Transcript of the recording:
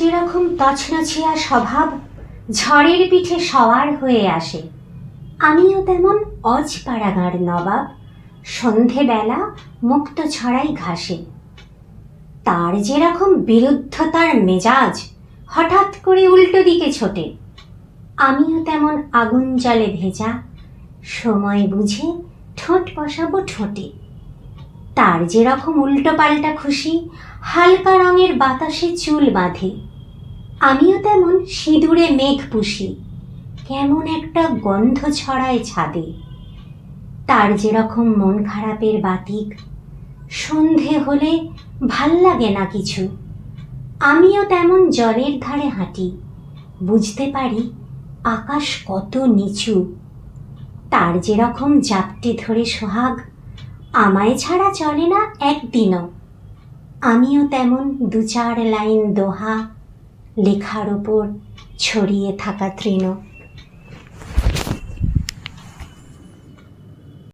যেরকম তছনছিয়া স্বভাব ঝড়ের পিঠে সওয়ার হয়ে আসে, আমিও তেমন অজপাড়াগাঁর নবাব সন্ধেবেলা মুক্ত ছড়াই ঘাসে। তার যেরকম বিরুদ্ধতার মেজাজ হঠাৎ করে উল্টো দিকে ছোটে, আমিও তেমন আগুন জলে ভেজা, সময় বুঝে ঠোঁট বসাবো ঠোঁটে। তার যেরকম উল্টো পাল্টা খুশি, হালকা রঙের বাতাসে চুল বাঁধে। আমিও তেমন সিঁদুরে মেঘ পুষি, কেমন একটা গন্ধ ছড়ায় ছাদে। তার যেরকম মন খারাপের বাতিক, সন্ধে হলে ভালো লাগে না কিছু। আমিও তেমন জলের ধারে হাঁটি, বুঝতে পারি আকাশ কত নিচু। তার যেরকম জাপটে ধরে সোহাগ আমায় ছাড়া চলে না একদিনও। আমিও তেমন দু চার লাইন দোহা, লেখার ওপর ছড়িয়ে থাকা তৃণ।